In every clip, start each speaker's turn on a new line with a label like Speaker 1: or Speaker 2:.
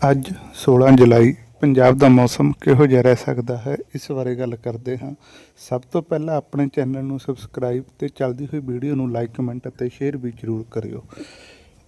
Speaker 1: ਅੱਜ 16 ਜੁਲਾਈ ਪੰਜਾਬ ਦਾ ਮੌਸਮ ਕਿਹੋ ਜਿਹਾ ਰਹਿ ਸਕਦਾ ਹੈ, ਇਸ ਬਾਰੇ ਗੱਲ ਕਰਦੇ ਹਾਂ। ਸਭ ਤੋਂ ਪਹਿਲਾਂ ਆਪਣੇ ਚੈਨਲ ਨੂੰ ਸਬਸਕ੍ਰਾਈਬ ਤੇ ਚੱਲਦੀ ਹੋਈ ਵੀਡੀਓ ਨੂੰ ਲਾਈਕ, ਕਮੈਂਟ ਅਤੇ ਸ਼ੇਅਰ ਵੀ ਜ਼ਰੂਰ ਕਰਿਓ।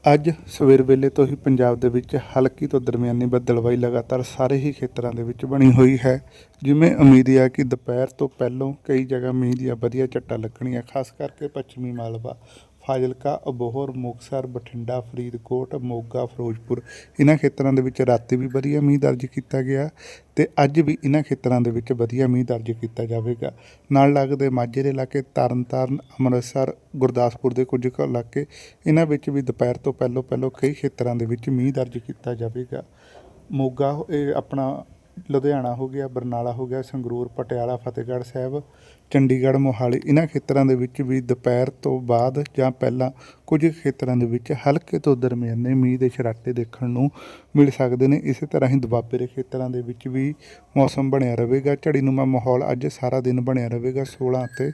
Speaker 1: ਅੱਜ ਸਵੇਰ ਵੇਲੇ ਤੋਂ ਹੀ ਪੰਜਾਬ ਦੇ ਵਿੱਚ ਹਲਕੀ ਤੋਂ ਦਰਮਿਆਨੀ ਬੱਦਲਵਾਈ ਲਗਾਤਾਰ ਸਾਰੇ ਹੀ ਖੇਤਰਾਂ ਦੇ ਵਿੱਚ ਬਣੀ ਹੋਈ ਹੈ। ਜਿਵੇਂ ਉਮੀਦ ਹੈ ਕਿ ਦੁਪਹਿਰ ਤੋਂ ਪਹਿਲਾਂ ਕਈ ਜਗ੍ਹਾ ਮੀਂਹ ਦੀਆਂ ਵਧੀਆ ਝੱਟਾਂ ਲੱਗਣੀਆਂ, ਖਾਸ ਕਰਕੇ ਪੱਛਮੀ ਮਾਲਵਾ। ਫਾਜ਼ਿਲਕਾ, ਅਬੋਹਰ, ਮੁਕਤਸਰ, ਬਠਿੰਡਾ, ਫਰੀਦਕੋਟ, ਮੋਗਾ, ਫਿਰੋਜ਼ਪੁਰ। ਇਹਨਾਂ ਖੇਤਰਾਂ ਦੇ ਵਿੱਚ ਰਾਤੀ ਵੀ ਵਧੀਆ ਮੀਂਹ ਦਰਜ ਕੀਤਾ ਗਿਆ ਤੇ ਅੱਜ ਵੀ ਇਹਨਾਂ ਖੇਤਰਾਂ ਦੇ ਵਿੱਚ ਵਧੀਆ ਮੀਂਹ ਦਰਜ ਕੀਤਾ ਜਾਵੇਗਾ। ਨਾਲ ਲੱਗਦੇ ਮਾਝੇ ਦੇ ਇਲਾਕੇ, ਤਰਨਤਾਰਨ, ਅੰਮ੍ਰਿਤਸਰ, ਗੁਰਦਾਸਪੁਰ ਦੇ ਕੁਝ ਕੁ ਇਲਾਕੇ ਇਹਨਾਂ ਵਿੱਚ ਵੀ ਦੁਪਹਿਰ ਤੋਂ ਪਹਿਲਾਂ ਪਹਿਲਾਂ ਕਈ ਖੇਤਰਾਂ ਦੇ ਵਿੱਚ ਮੀਂਹ ਦਰਜ ਕੀਤਾ ਜਾਵੇਗਾ। ਮੋਗਾ, ਇਹ ਆਪਣਾ ਲੁਧਿਆਣਾ ਹੋ ਗਿਆ, ਬਰਨਾਲਾ ਹੋ ਗਿਆ, ਸੰਗਰੂਰ, ਪਟਿਆਲਾ, ਫਤਿਹਗੜ੍ਹ ਸਾਹਿਬ, ਚੰਡੀਗੜ੍ਹ, ਮੋਹਾਲੀ ਇਹਨਾਂ ਖੇਤਰਾਂ ਦੇ ਵਿੱਚ ਵੀ ਦੁਪਹਿਰ ਤੋਂ ਬਾਅਦ ਜਾਂ ਪਹਿਲਾਂ ਕੁਝ ਖੇਤਰਾਂ ਦੇ ਵਿੱਚ ਹਲਕੇ ਤੋਂ ਦਰਮਿਆਨੇ ਮੀਂਹ ਦੇ ਛਰਾਟੇ ਦੇਖਣ ਨੂੰ ਮਿਲ ਸਕਦੇ ਨੇ। ਇਸੇ ਤਰ੍ਹਾਂ ਹੀ ਦੁਆਬੇ ਦੇ ਖੇਤਰਾਂ ਦੇ ਵਿੱਚ ਵੀ ਮੌਸਮ ਬਣਿਆ ਰਹੇਗਾ। ਝੜੀਨੁਮਾ ਮਾਹੌਲ ਅੱਜ ਸਾਰਾ ਦਿਨ ਬਣਿਆ ਰਹੇਗਾ 16 ਅਤੇ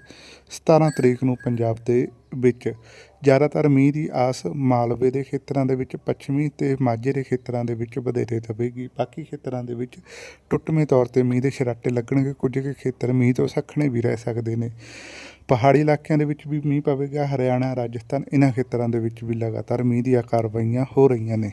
Speaker 1: 17 ਤਰੀਕ ਨੂੰ ਪੰਜਾਬ ਦੇ ਵਿੱਚ। ਜ਼ਿਆਦਾਤਰ ਮੀਂਹ ਦੀ ਆਸ ਮਾਲਵੇ ਦੇ ਖੇਤਰਾਂ ਦੇ ਵਿੱਚ, ਪੱਛਮੀ ਤੇ ਮਾਝੇ ਦੇ ਖੇਤਰਾਂ ਦੇ ਵਿੱਚ ਵਧੇਰੇ ਰਹੇਗੀ ਬਾਕੀ ਖੇਤਰਾਂ ਦੇ ਵਿੱਚ ਟੁੱਟਵੇਂ ਤੌਰ ਤੇ ਮੀਂਹ ਦੇ ਛਰਾਟੇ ਲੱਗਣਗੇ। ਕੁਝ ਕੁ ਖੇਤਰ ਮੀਂਹ ਤੋਂ ਸੱਖਣੇ ਵੀ ਰਹਿ ਸਕਦੇ ਨੇ। ਪਹਾੜੀ ਇਲਾਕਿਆਂ ਦੇ ਵਿੱਚ ਵੀ ਮੀਂਹ ਪਵੇਗਾ, ਹਰਿਆਣਾ, ਰਾਜਸਥਾਨ ਇਹਨਾਂ ਖੇਤਰਾਂ ਦੇ ਵਿੱਚ ਵੀ ਲਗਾਤਾਰ ਮੀਂਹ ਦੀਆਂ ਕਾਰਵਾਈਆਂ ਹੋ ਰਹੀਆਂ ਨੇ।